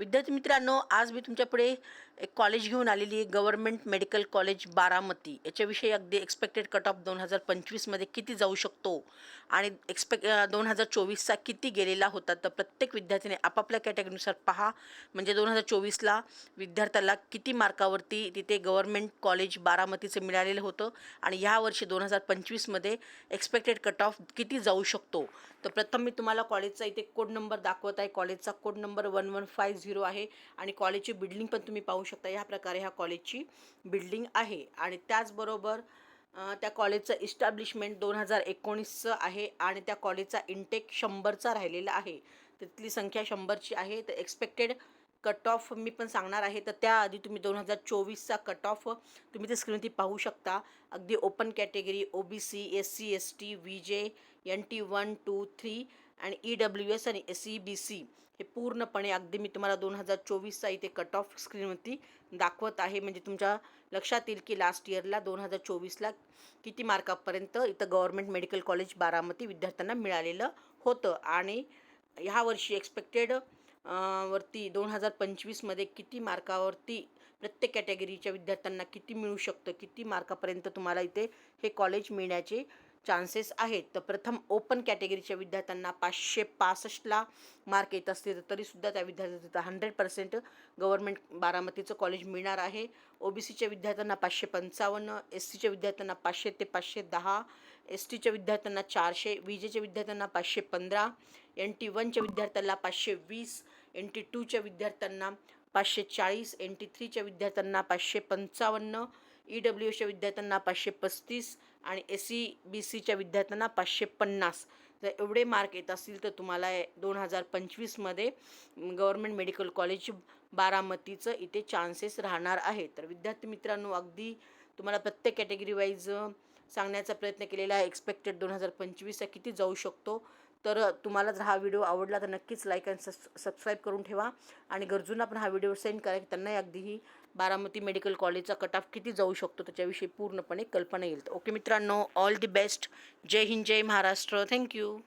विद्यार्थी मित्रांनो आज मी तुमच्यापुढे एक कॉलेज घेऊन आलेली आहे गव्हर्नमेंट मेडिकल कॉलेज बारामती. याच्याविषयी अगदी एक्सपेक्टेड कट ऑफ दोन हजार पंचवीसमध्ये किती जाऊ शकतो आणि एक्सपेक्ट दोन हजार चोवीसचा किती गेलेला होता. तर प्रत्येक विद्यार्थ्याने आपापल्या कॅटेगरीनुसार पहा. म्हणजे दोन हजार चोवीसला विद्यार्थ्याला किती मार्कावरती तिथे गव्हर्नमेंट कॉलेज बारामतीचं मिळालेलं होतं आणि ह्या वर्षी दोन हजार पंचवीसमध्ये एक्सपेक्टेड कट ऑफ किती जाऊ शकतो? तर प्रथम मी तुम्हाला कॉलेजचा इथे कोड नंबर दाखवत आहे. कॉलेजचा code number one one five zero आहे आणि कॉलेजची बिल्डिंग पण तुम्ही पाहू शकता ह्या प्रकारे ह्या कॉलेजची बिल्डिंग आहे. आणि त्याचबरोबर त्या कॉलेजचं इस्टॅब्लिशमेंट दोन हजार एकोणीसचं आहे आणि त्या कॉलेजचा इंटेक शंभरचा राहिलेला आहे. तिथली संख्या शंभरची आहे. तर एक्सपेक्टेड कट ऑफ मी पण सांगणार आहे. तर त्याआधी तुम्ही दोन हजार चोवीसचा कट ऑफ तुम्ही ते स्क्रीनवरती पाहू शकता. अगदी open category O B C S C S T V J N T one two three आणि ई डब्ल्यू एस आणि एस सी बी सी हे पूर्णपणे अगदी मी तुम्हाला दोन हजार चोवीसचा इथे कट ऑफ स्क्रीनवरती दाखवत आहे. म्हणजे तुमच्या लक्षात येईल की लास्ट इयरला दोन हजार चोवीसला किती मार्कापर्यंत इथं गव्हर्मेंट मेडिकल कॉलेज बारामती विद्यार्थ्यांना मिळालेलं होतं. आणि ह्या वर्षी एक्सपेक्टेड वरती दोन हजार पंचवीसमध्ये किती मार्कावरती प्रत्येक कॅटेगरीच्या विद्यार्थ्यांना किती मिळू शकतं किती मार्कापर्यंत तुम्हाला इथे हे कॉलेज मिळण्याचे चान्सेस आहेत. तर प्रथम ओपन कॅटेगरीच्या विद्यार्थ्यांना पाचशे पासष्टला मार्क येत असतील तर तरीसुद्धा त्या विद्यार्थ्यांचं हंड्रेड पर्सेंट गव्हर्नमेंट बारामतीचं कॉलेज मिळणार आहे. ओ बी सीच्या विद्यार्थ्यांना पाचशे पंचावन्न एस सीच्या विद्यार्थ्यांना पाचशे ते पाचशे दहा एस टीच्या विद्यार्थ्यांना चारशे विजेच्या विद्यार्थ्यांना पाचशे पंधरा एन टी वनच्या विद्यार्थ्यांना पाचशे वीस एन टी टूच्या विद्यार्थ्यांना पाचशे चाळीस एन टी थ्रीच्या विद्यार्थ्यांना पाचशे पंचावन्न ई डब्ल्यू एसच्या विद्यार्थ्यांना पाचशे पस्तीस आणि एस सी बी सीच्या विद्यार्थ्यांना पाचशे पन्नास. जर एवढे मार्क येत असतील तर तुम्हाला दोन हजार पंचवीसमध्ये गव्हर्मेंट मेडिकल कॉलेज बारामतीचं इथे चान्सेस राहणार आहे. तर विद्यार्थी मित्रांनो अगदी तुम्हाला प्रत्येक कॅटेगरी वाईज सांगण्याचा प्रयत्न केलेला आहे. एक्सपेक्टेड दोन हजार पंचवीसचा किती जाऊ शकतो? तर तुम्हाला जर हा व्हिडिओ आवडला तर नक्कीच लाईक आणि सस सबस्क्राईब करून ठेवा. आणि गरजूंना पण हा व्हिडिओ सेंड करा की त्यांनाही अगदीही बारामती मेडिकल कॉलेजचा कट ऑफ किती जाऊ शकतो त्याच्याविषयी पूर्णपणे कल्पना येईल. ओके मित्रांनो ऑल दी बेस्ट जय हिंद जय महाराष्ट्र. Thank you